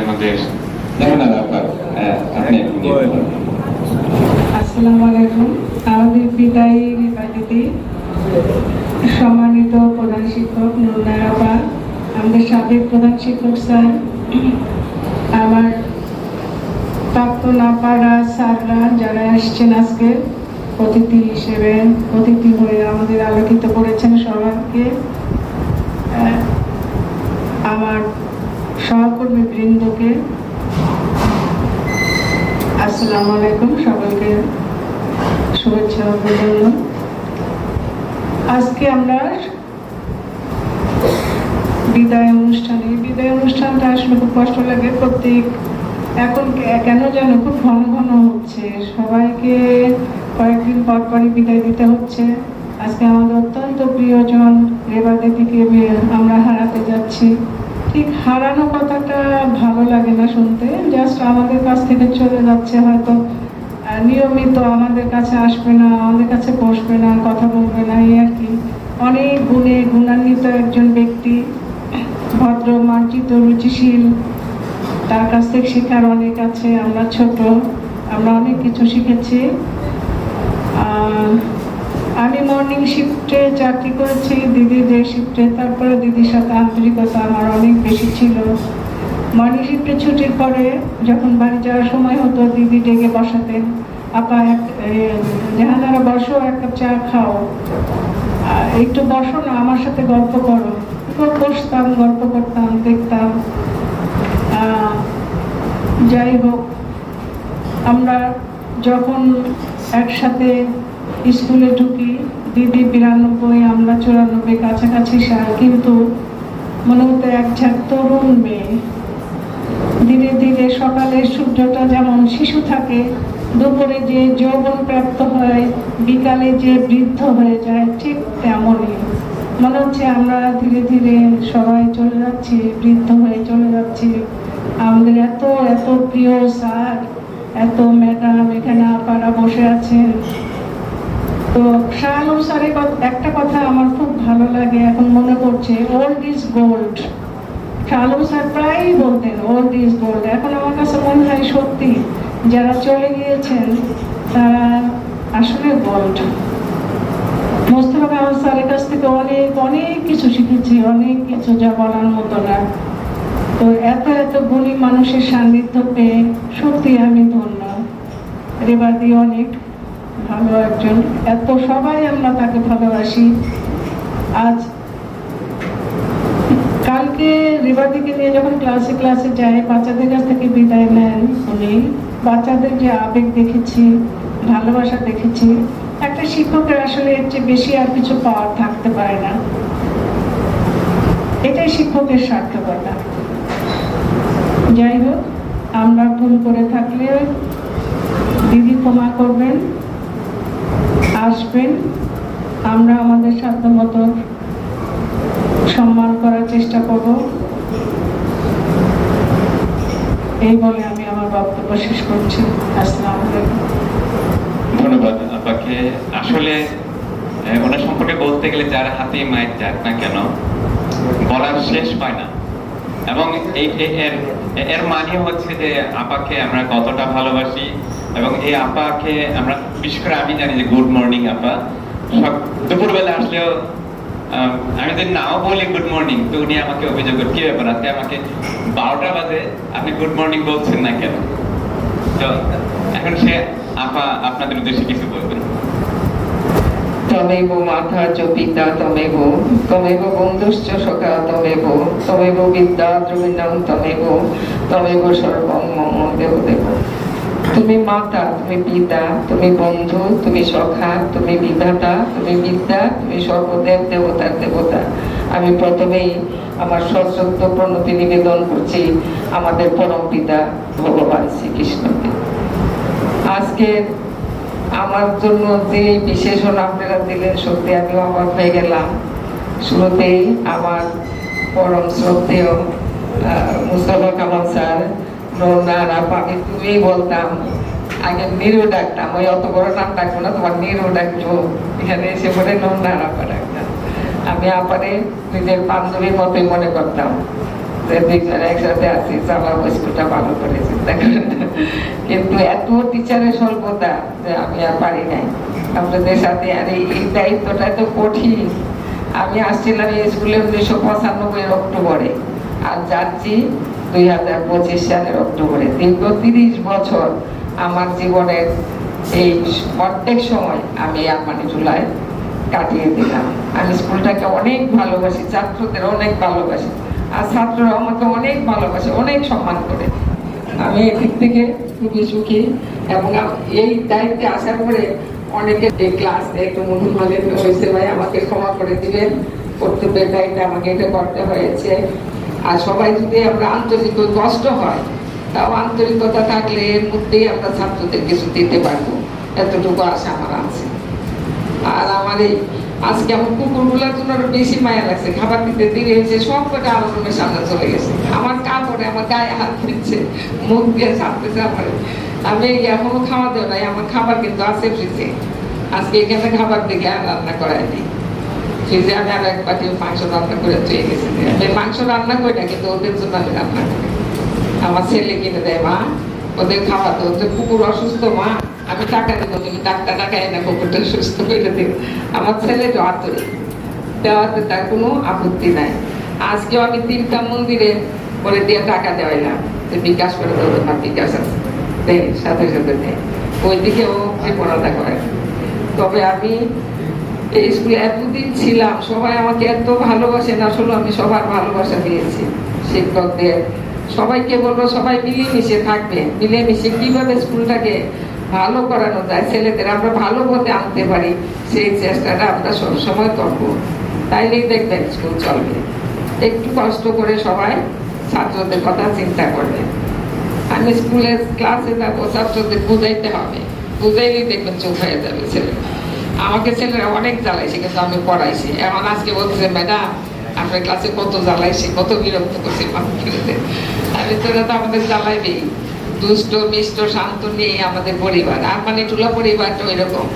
আমাদের দেখেন না আপা হ্যাঁ, আপনি। আসসালামু আলাইকুম। আমাদের বিদায়ী বিবাহিতী সম্মানিত প্রধান শিক্ষক নুরনারাবা আমাদের সাবেক প্রধান শিক্ষক স্যার আমার প্রাক্তন আপারা স্যাররা যারা এসছেন আজকে অতিথি হিসেবে অতিথি হয়ে আমাদের আলোকিত করেছেন সবাইকে। আমার সহকর্মী বৃন্দকে আসসালামু আলাইকুম সবাইকে শুভেচ্ছা অভিনন্দন। আজকে আমরা বিদায় অনুষ্ঠানে, বিদায় অনুষ্ঠানটা আসলে খুব কষ্ট লাগে, প্রত্যেক এখন কেন যেন খুব ঘন ঘন হচ্ছে। সবাইকে কয়েকদিন পর পরই বিদায় দিতে হচ্ছে। আজকে আমাদের অত্যন্ত প্রিয়জন রেবা দিদিকে বি- আমরা হারাতে যাচ্ছি। ঠিক হারানো কথাটা ভালো লাগে না শুনতে? জাস্ট আমাদের কাছ থেকে চলে যাচ্ছে হয়তো। নিয়মিত আমাদের কাছে আসবে না, আমাদের কাছে বসবে না, কথা বলবে না, এই আর কি। অনেক গুণে গুণান্বিত একজন ব্যক্তি, ভদ্র, মার্জিত, রুচিশীল। তার কাছ থেকে শেখার অনেক আছে, আমরা ছোট, আমরা অনেক কিছু শিখেছি। আমি মর্নিং শিফটে চাকরি করেছি, দিদি যে শিফটে তারপরে দিদির সাথে আন্তরিকতা আমার অনেক বেশি ছিল। মর্নিং শিফটে ছুটির পরে যখন বাড়ি যাওয়ার সময় হতো, দিদি ডেকে বসাতেন, আপা, এক জাহানারা বসো, এক কাপ চা খাও। একটু বসো না, আমার সাথে গল্প করো। বসতাম, গল্প করতাম, দেখতাম। যাই হোক, আমরা যখন একসাথে স্কুলে ঢুকি, দিদি বিরানব্বই, আমরা চুরানব্বই কাছাকাছি সাল, কিন্তু মনে হতো এক ঝাঁক তরুণ মেয়ে। ধীরে ধীরে সকালে সূর্যটা যেমন শিশু থাকে, দুপুরে যে যৌবন প্রাপ্ত হয়, বিকালে যে বৃদ্ধ হয়ে যায়, ঠিক তেমনই। মনে হচ্ছে আমরা ধীরে ধীরে সবাই চলে যাচ্ছি, বৃদ্ধ হয়ে চলে যাচ্ছি। আমাদের এত এত প্রিয় স্যার, এত ম্যাডাম এখানে আপারা বসে আছেন। তো শাহ আলম স্যারের একটা কথা আমার খুব ভালো লাগে, এখন মনে পড়ছে old is gold Shah Alam sir প্রায়ই বলতেন ওল্ড ইজ গোল্ড এখন আমার কাছে মনে হয় সত্যি, যারা চলে গিয়েছেন, তারা আসলে গোল্ড মোস্তফা কামাল স্যারের কাছ থেকে অনেক অনেক কিছু শিখেছি, অনেক কিছু যা বলার মতো না। তো এত এত গুণী মানুষের সান্নিধ্য পেয়ে সত্যি আমি ধন্য। রেবাদি অনেক ভালো একজন। এত সবাই আমরা তাকে ভালোবাসি। আজ কালকে রিবাদিকে নিয়ে যখন ক্লাসে ক্লাসে যাই বাচ্চাদের কাছ থেকে বিদায় নেন উনি। বাচ্চাদের যে আবেগ দেখেছি, ভালোবাসা দেখেছি, একটা শিক্ষকের আসলে এর চেয়ে বেশি আর কিছু পাওয়ার থাকতে পারে না। এটাই শিক্ষকের সার্থকতা। যাই হোক, আমরা ভুল করে থাকলে দিদি ক্ষমা করবেন। আসবেন। আমরা আমাদের সাধ্য মতো সম্মান করার চেষ্টা করব। এই বলে আমি আমার বক্তব্য শেষ করছি। আসসালামু ধন্যবাদ আপাকে। আসলে ওনার সম্পর্কে বলতে গেলে যার হাতে মায়ের যাক না কেন, বলার শেষ পায় না। এবং এই এর এর মানে হচ্ছে যে আপাকে আমরা কতটা ভালোবাসি এবং এই আপাকে আমরা, বিশেষ করে আমি জানি যে গুড মর্নিং আপা সব দুপুরবেলা আসলেও আমি যদি নাও বলি গুড মর্নিং তো উনি আমাকে অভিযোগ করে, কি ব্যাপার? আজকে আমাকে বারোটা বাজে, আপনি গুড মর্নিং বলছেন না কেন? তো এখন সে আপা আপনাদের উদ্দেশ্যে কিছু বলবেন। তমেব মাতা চ পিতা, তমেব। তমেব বন্ধুশ্চ সখা তমেব। তমেব বিদ্যা দ্রবিণম তমেব। তমেব সর্বং মম দেব দেব তুমি মাতা, তুমি পিতা, তুমি বন্ধু, তুমি সখা, তুমি বিধাতা, তুমি বিদ্যা, তুমি সর্বদেব দেবতার দেবতা। আমি প্রথমেই আমার সশ্রদ্ধ প্রণতি নিবেদন করছি আমাদের পরম পিতা ভগবান শ্রীকৃষ্ণকে। আজকে আমার জন্য যে বিশেষণ আপনারা দিলেন, সত্যি আমি অবাক হয়ে গেলাম। শুরুতেই আমার পরম শ্রদ্ধেয় মুস্তফা কামাল স্যার আমি নিজের মতোই মনে করতাম যে একসাথে স্কুলটা ভালো করে চিন্তা কিন্তু এত টিচারের স্বল্পতা যে, আমি আর পারি নাই। আপনাদের সাথে আর এই এই দায়িত্বটা তো কঠিন। আমি আসছিলাম এই স্কুলে উনিশশো পঁচানব্বই অক্টোবরে। আর যাচ্ছি দুই হাজার পঁচিশ সালের অক্টোবরে। দীর্ঘ তিরিশ বছর আমার জীবনের এই প্রত্যেক সময় আমি আরমানি জুলায় কাটিয়ে দিলাম। আমি স্কুলটাকে অনেক ভালোবাসি, ছাত্রদের অনেক ভালোবাসি, আর ছাত্ররা আমাকে অনেক ভালোবাসে, অনেক সম্মান করে। আমি এদিক থেকে খুবই সুখী এবং এই দায়িত্বে আসার পরে অনেকে এই ক্লাস একটু মনোমালিন হয়েছে ভাই, আমাকে ক্ষমা করে দিবেন। কর্তব্যের দায়িত্বে আমাকে এটা করতে হয়েছে। আর সবাই যদি আমরা আন্তরিক কষ্ট হয়, তাও আন্তরিকতা থাকলে এর মধ্যেই আমরা ছাত্রদের কিছু দিতে পারব। এতটুকু আশা আমার আছে। আর আমার এই আজকে আমার কুকুরগুলোর জন্য আরও বেশি মায়া লাগছে। খাবার দিতে দেরি হয়েছে, সব কটা আমার রুমের সামনে চলে গেছে। আমার কাপড়ে আমার গায়ে হাত দিচ্ছে, মুখ দিয়ে চাপতেছে আমার। আমি এখনও খাওয়া দেয় নাই, আমার খাবার কিন্তু আছে ফ্রিজে আজকে এখানে খাবার দিকে আর রান্না করাই ফ্রিজে আমি আর এক বাটি মাংস রান্না করে চুয়ে গেছি। আমি মাংস রান্না করি না কিন্তু ওদের জন্য আমি রান্না করি। আমার ছেলে কিনে দেয় মা, ওদের খাওয়াতে ওদের কুকুর অসুস্থ মা, আমি টাকা তুমি টাকা এনে কুকুরটা সুস্থ করে আমার ছেলে তো দেওয়াতে তার কোনো আপত্তি নাই। আজকেও আমি তিনটা মন্দিরে করে দিয়ে টাকা দেওয়াইলাম, যে বিকাশ করে দেবো না বিকাশ আছে। দেয়, সাথে সাথে দেয়। ওই দিকেও বিপণতা করে তবে আমি এই স্কুলে এতদিন ছিলাম, সবাই আমাকে এত ভালোবাসেন আসলে আমি সবার ভালোবাসা দিয়েছি শিক্ষকদের। সবাইকে বলব, সবাই মিলেমিশে থাকবে। মিলেমিশে কীভাবে স্কুলটাকে ভালো করানো যায়, ছেলেদের আমরা ভালো পথে আনতে পারি, সেই চেষ্টাটা আমরা সবসময় করব। তাইলেই দেখবেন স্কুল চলবে। একটু কষ্ট করে সবাই ছাত্রদের কথা চিন্তা করবে। আমি স্কুলে ক্লাসে যাব, ছাত্রদের বুঝাইতে হবে। বুঝাইলেই দেখবেন চোখ হয়ে যাবে ছেলে আমাকে ছেলেরা অনেক জ্বালাইছে, কিন্তু আমি পড়াইছি। এমন আজকে বলছে ম্যাডাম, আপনার ক্লাসে কত জ্বালাইছি, কত বিরক্ত করছি মানুষকে আমি তো আমাদের জ্বালাইবেই দুষ্ট, মিষ্ট, শান্ত নিয়ে আমাদের পরিবার। আর মানে টুলা পরিবারটা এরকম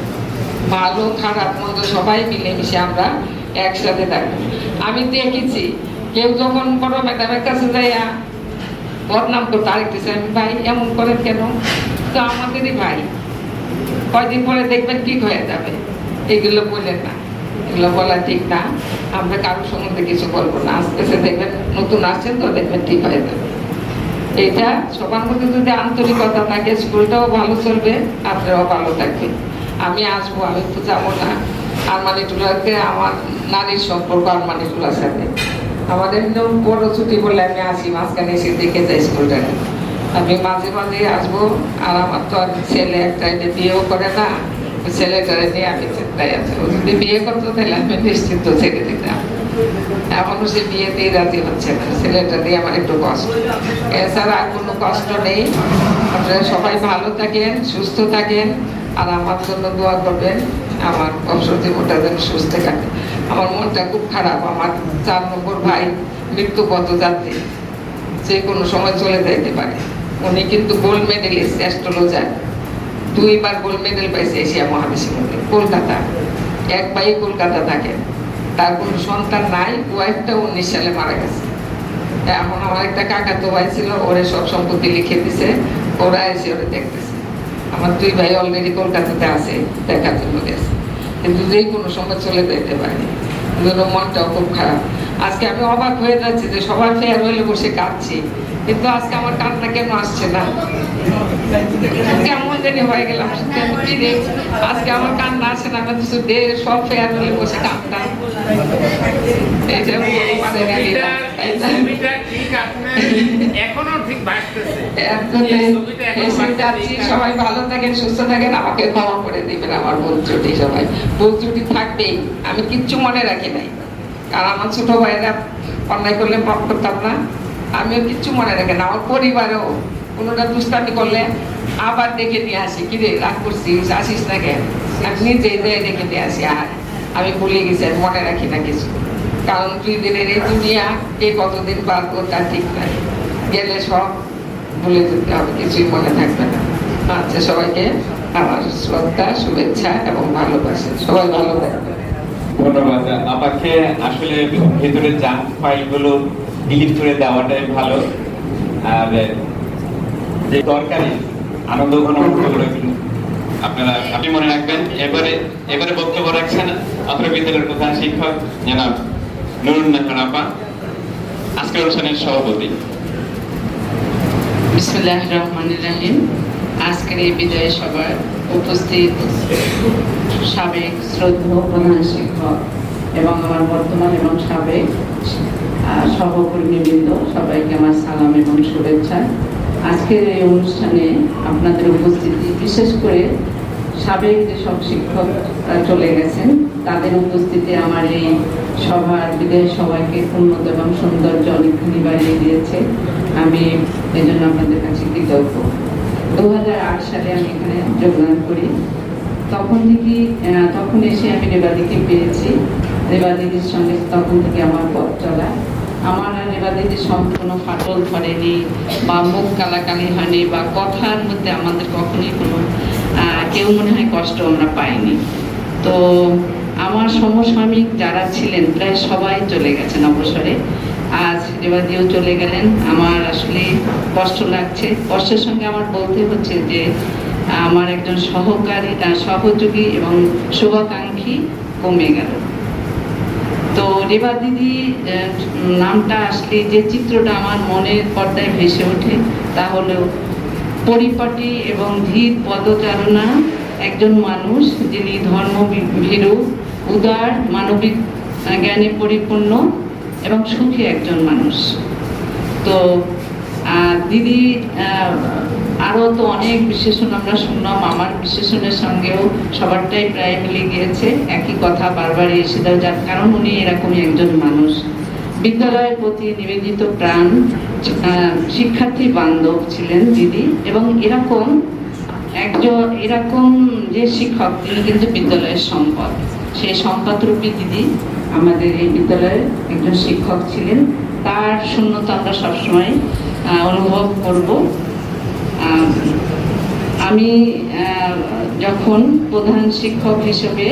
ভালো, খারাপ, মন্দ সবাই মিলেমিশে আমরা একসাথে থাকি। আমি দেখেছি, কেউ যখন বড় ম্যাডামের কাছে যাইয়া বদনাম করতো, আরেকটি ভাই, এমন করেন কেন? তো আমাদেরই ভাই। কয়দিন পরে দেখবেন ঠিক হয়ে যাবে। এগুলো বললেন না। এগুলো বলা ঠিক না। আমরা কারোর সম্বন্ধে কিছু বলব না। আস্তে আস্তে দেখবেন নতুন আসছেন তো দেখবেন ঠিক হয়ে যাবে। এটা সবার মধ্যে যদি আন্তরিকতা থাকে, স্কুলটাও ভালো চলবে, আপনারাও ভালো থাকবে আমি আসব, আমি তো যাব না। আরমানি টুলাকে আমার নারীর সম্পর্ক আরমানি টুলার সাথে। আমাদের বড় ছুটি বলে আমি আসি, মাঝখানে এসে দেখে যাই স্কুলটাকে। আমি মাঝে মাঝে আসব, আর আমার তো আর ছেলে একটা এটা বিয়েও করে না। ওই ছেলেটারে নিয়ে আমি চিন্তায় আছি। ও যদি বিয়ে করতো তাহলে আমি নিশ্চিন্ত ছেড়ে দিতাম এখনও সে বিয়েতেই রাজি হচ্ছে না। ছেলেটা দিয়ে আমার একটু কষ্ট। এছাড়া আর কোনো কষ্ট নেই। আপনারা সবাই ভালো থাকেন, সুস্থ থাকেন, আর আমার জন্য দোয়া করবেন। আমার অবসর জীবনটা যেন সুস্থ থাকে। আমার মনটা খুব খারাপ। আমার চার নম্বর ভাই মৃত্যুপথ যাত্রী যে কোনো সময় চলে যাইতে পারে। উনি কিন্তু গোল্ড মেডেলিস্ট অ্যাস্ট্রোলজার দুইবার গোল্ড মেডেল পাইছে এশিয়া মহাদেশের মধ্যে। কলকাতা। এক ভাই কলকাতা থাকে। তার কোনো সন্তান নাই ওয়াইফটা উনিশ সালে মারা গেছে। এখন আমার একটা কাকা তো ভাই ছিল, ওরে সব সম্পত্তি লিখে দিছে, ওরা এসে ওরে দেখতেছে। আমার দুই ভাই অলরেডি কলকাতাতে আছে, দেখার জন্য গেছে। কিন্তু যে কোনো সময় চলে যেতে পারে। মনটাও খুব খারাপ। আজকে আমি অবাক হয়ে যাচ্ছি যে ফেয়ার হলে বসে কাঁদছি। কিন্তু আজকে আমার কান্না কেন আসছে না? কেমন জানি হয়ে গেলাম। আজকে আমার কান্না আসে না আমি তো সব ফেয়ার হলে বসে কাঁদতাম। এখনও ঠিক সবাই ভালো থাকেন সুস্থ থাকেন আমাকে ক্ষমা করে দিবেন আমার ভুল ত্রুটি সবাই। ভুল ত্রুটি থাকবেই আমি কিচ্ছু মনে রাখি নাই। কারণ আমার ছোট ভাইরা অন্যায় করলে মাফ করতাম না। আমিও কিচ্ছু মনে রাখি না। আমার পরিবারেও কোনোটা দুষ্টামি করলে আবার ডেকে নিয়ে আসি। কি রে, রাগ করছিস? আসিস না কেন? আমি নিজেই ডেকে নিয়ে আসি। আর আমি ভুলে গেছি, আমি মনে রাখি না কিছু। কারণ দুই দিনের এই দুনিয়া, কে কতদিন বাঁচবো তা ঠিক নাই। গেলে সব ভুলে যেতে হবে, কিছুই মনে থাকবে না। আচ্ছা সবাইকে আমার শ্রদ্ধা, শুভেচ্ছা এবং ভালোবাসা। সবাই ভালো থাকবে ধন্যবাদ। আমাকে আসলে ভেতরে জাঙ্ক ফাইলগুলো ডিলিট করে দেওয়াটাই ভালো। আর যে দরকারি আনন্দ ঘন আপনারা, আপনি মনে রাখবেন, এবারে এবারে বক্তব্য রাখছেন আপনার বিদ্যালয়ের প্রধান শিক্ষক জনাব নুরুন্নাহার আপা। আজকের অনুষ্ঠানের সভাপতি। বিসমুল্লাহ রহমান রাহিম। আজকের এই বিজয় সভার উপস্থিত সাবেক শ্রদ্ধেয় প্রধান শিক্ষক এবং আমার বর্তমান এবং সাবেক সহকর্মীবৃন্দ, সবাইকে আমার সালাম এবং শুভেচ্ছা। আজকের এই অনুষ্ঠানে আপনাদের উপস্থিতি, বিশেষ করে সাবেক যেসব শিক্ষকরা চলে গেছেন, তাদের উপস্থিতি আমার এই সভার বিদায় সবাইকে উন্নত এবং সৌন্দর্য অনেকখানি বাড়িয়ে দিয়েছে। আমি এই জন্য আপনাদের কাছে কৃতজ্ঞ। দু হাজার আট সালে আমি এখানে যোগদান করি। তখন থেকে তখন এসে আমি রেবাদিকে পেয়েছি। রেবাদিদির সঙ্গে তখন থেকে আমার পথ চলা। আমার আর রেবাদিদির সম্পূর্ণ ফাটল ধরেনি বা মুখ কালাকালি হয়নি বা কথার মধ্যে আমাদের কখনোই কোনো কেউ মনে হয় কষ্ট আমরা পাইনি। তো আমার সমসাময়িক যারা ছিলেন, প্রায় সবাই চলে গেছেন অবসরে। আজ রেবাদিও চলে গেলেন। আমার আসলে কষ্ট লাগছে। কষ্টের সঙ্গে আমার বলতে হচ্ছে যে, আমার একজন সহকারী সহযোগী এবং শুভাকাঙ্ক্ষী কমে গেল। তো রেবা দিদি নামটা আসলে যে চিত্রটা আমার মনের পর্দায় ভেসে ওঠে, তা হলো পরিপাটি এবং ধীর পদচারণা একজন মানুষ যিনি ধর্ম ভীরু, উদার, মানবিক জ্ঞানে পরিপূর্ণ এবং সুখী একজন মানুষ। তো দিদি আরও তো অনেক বিশেষণ আমরা শুনলাম। আমার বিশেষণের সঙ্গেও সবারটাই প্রায় মিলে গিয়েছে। একই কথা বারবার এসে দেওয়া যার কারণ উনি এরকমই একজন মানুষ। বিদ্যালয়ের প্রতি নিবেদিত প্রাণ শিক্ষার্থী বান্ধব ছিলেন দিদি এবং এরকম একজন, এরকম যে শিক্ষক, তিনি কিন্তু বিদ্যালয়ের সম্পদ। সেই সম্পদরূপী দিদি আমাদের এই বিদ্যালয়ের একজন শিক্ষক ছিলেন। তার শূন্যতা আমরা সবসময় অনুভব করব। আমি যখন প্রধান শিক্ষক হিসেবে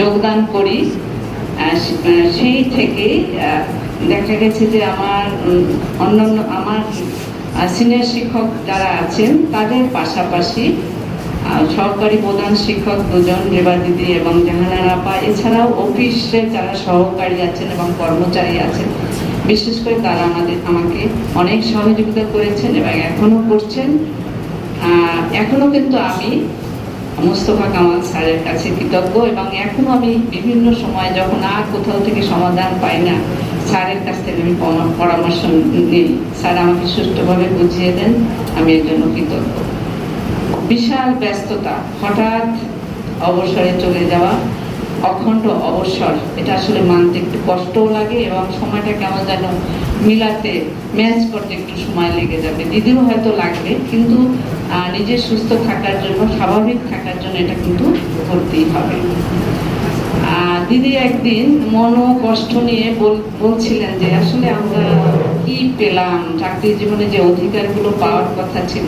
যোগদান করি সেই থেকে দেখা গেছে যে আমার অন্যান্য, আমার সিনিয়র শিক্ষক যারা আছেন, তাদের পাশাপাশি সহকারী প্রধান শিক্ষক দুজন রেবা দিদি এবং জাহানার আপা। এছাড়াও অফিসের যারা সহকারী আছেন এবং কর্মচারী আছেন বিশেষ করে তারা আমাদের আমাকে অনেক সহযোগিতা করেছেন এবং এখনও করছেন। আহ, এখনও কিন্তু আমি মোস্তফা কামাল স্যারের কাছে কৃতজ্ঞ এবং এখনও আমি বিভিন্ন সময় যখন আর কোথাও থেকে সমাধান পাই না স্যারের কাছ থেকে আমি পরামর্শ নিই স্যার আমাকে সুষ্ঠুভাবে বুঝিয়ে দেন আমি এর জন্য কৃতজ্ঞ। বিশাল ব্যস্ততা, হঠাৎ অবসরে চলে যাওয়া, অখণ্ড অবসর, এটা আসলে মানতে একটু কষ্টও লাগে এবং সময়টা কেমন যেন মিলাতে ম্যাচ করতে একটু সময় লেগে যাবে। দিদিরও হয়তো লাগবে, কিন্তু নিজের সুস্থ থাকার জন্য, স্বাভাবিক থাকার জন্য এটা কিন্তু করতেই হবে। দিদি একদিন মন কষ্ট নিয়ে বল- বলছিলেন যে, আসলে আমরা কি পেলাম? চাকরি জীবনে যে অধিকারগুলো পাওয়ার কথা ছিল,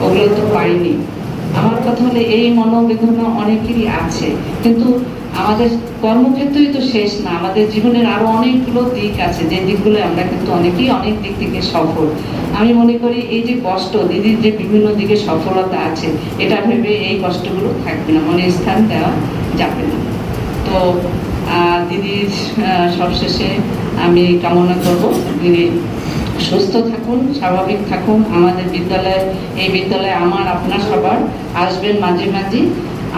ওগুলো তো পাইনি। আমার কথা হলে এই মনোবেদনা অনেকেরই আছে। কিন্তু আমাদের কর্মক্ষেত্রেই তো শেষ না, আমাদের জীবনের আরও অনেকগুলো দিক আছে। যে দিকগুলো আমরা কিন্তু অনেকেই অনেক দিক থেকে সফল। আমি মনে করি এই যে কষ্ট, দিদির যে বিভিন্ন দিকে সফলতা আছে, এটা ভেবে এই কষ্টগুলো থাকবে না, মনে স্থান দেওয়া যাবে না। তো দিদির সবশেষে আমি কামনা করব। দিদি সুস্থ থাকুন স্বাভাবিক থাকুন। আমাদের বিদ্যালয়ে এই বিদ্যালয়ে আমার আপনার সবার আসবেন মাঝে মাঝে।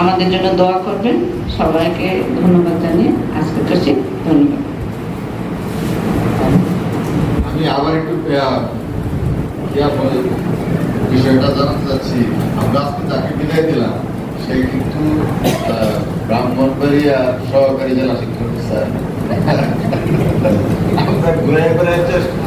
আমাদের জন্য দোয়া করবেন। সবাইকে ধন্যবাদ জানিয়ে আজকে করছি। ধন্যবাদ। আমি আবার একটু বিষয়টা জানাতে চাচ্ছি। আমরা আজকে যাকে বিদায় দিলাম। সে কিন্তু ব্রাহ্মণবাড়িয়া সহকারী জেলা শিক্ষক স্যার। আমরা ঘুরে ঘুরে চেষ্টা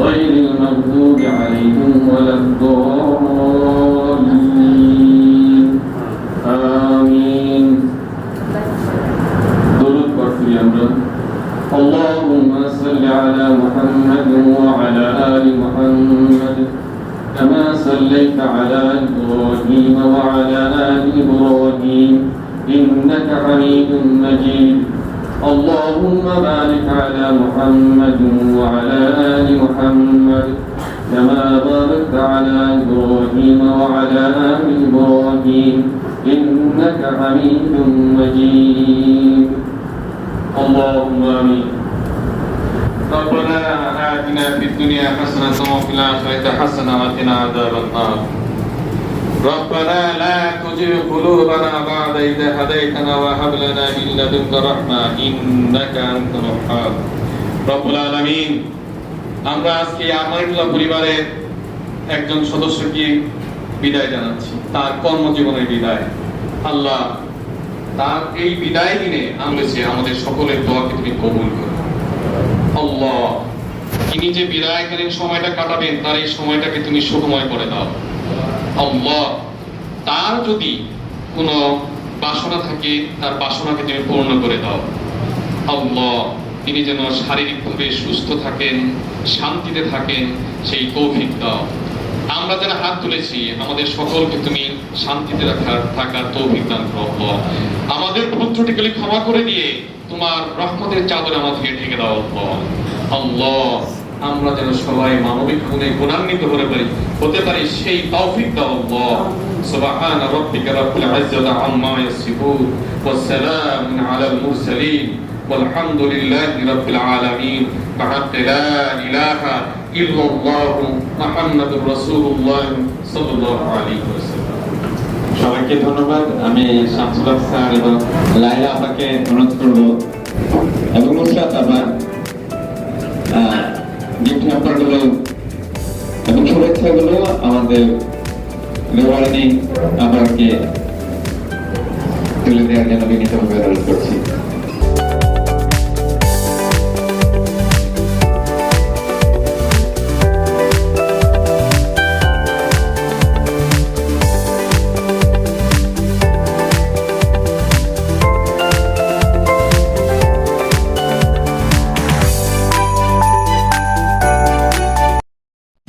غير المغضوب عليهم ولا الضالين. آمين. درود برفي أمرا اللهم صل على محمد وعلى آل محمد كما صليت على إبراهيم وعلى آل إبراهيم. إنك حميد مجيد. اللهم بارك على محمد وعلى آل محمد كما باركت على إبراهيم وعلى آل إبراهيم إنك حميد مجيد. اللهم آمين. ربنا آتنا في الدنيا حسنة وفي الآخرة حسنة وقنا عذاب النار. ربنا لا تزغ قلوبنا بعد إذ هديتنا وهب لنا من لدنك رحمة إنك أنت الوهاب رب العالمين আমরা আজকে আমানুল্লাহ পরিবারের একজন সদস্যকে বিদায় জানাচ্ছি তার কর্মজীবনের বিদায় আল্লাহ তার এই বিদায় দিনে আমরা যে আমাদের সকলের দোয়াকে তুমি কবুল করো আল্লাহ তিনি যে বিদায়কালীন সময়টা কাটাবেন তার এই সময়টাকে তুমি সুখময় করে দাও আল্লাহ তার যদি কোনো বাসনা থাকে, তার বাসনাকে তুমি পূর্ণ করে দাও। আল্লাহ, তিনি যেন শারীরিকভাবে সুস্থ থাকেন, শান্তিতে থাকেন, সেই তৌফিক দাও। আমরা যারা হাত তুলেছি, আমাদের সকলকে তুমি শান্তিতে রাখার, থাকার তৌফিক দান করো আমাদের ভুল ত্রুটিগুলি ক্ষমা করে দিয়ে তোমার রহমতের চাদর আমাদেরকে ঢেকে দাও আল্লাহ, আমরা যেন সবাই মানবিক গুণে গুণান্বিত হতে পারি হতে পারি, সেই তৌফিক দাও আল্লাহ। سبحان ربك رب العزة عما يصفون والسلام على المرسلين والحمد لله رب العالمين بحق لا إله إلا الله محمد رسول الله صلى الله عليه وسلم সবাইকে ধন্যবাদ আমি শামসুল হক স্যার এবং লাইলা আপাকে অনুরোধ করব এবং নুসরাত আপা গিফট হ্যাম্পারগুলো এবং শুভেচ্ছাগুলো আমাদের রেওয়ার্ডিং আপাকে তুলে দেওয়ার জন্য বিনীতভাবে অনুরোধ করছি।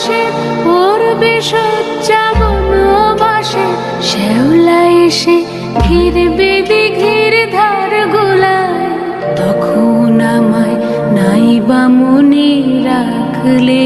ঘাসে পড়বে সজ্জা বনবাসে শ্যাওলা এসে ঘিরবে দিঘির ধার গোলায়। তখন আমায় নাইবা মনে রাখলে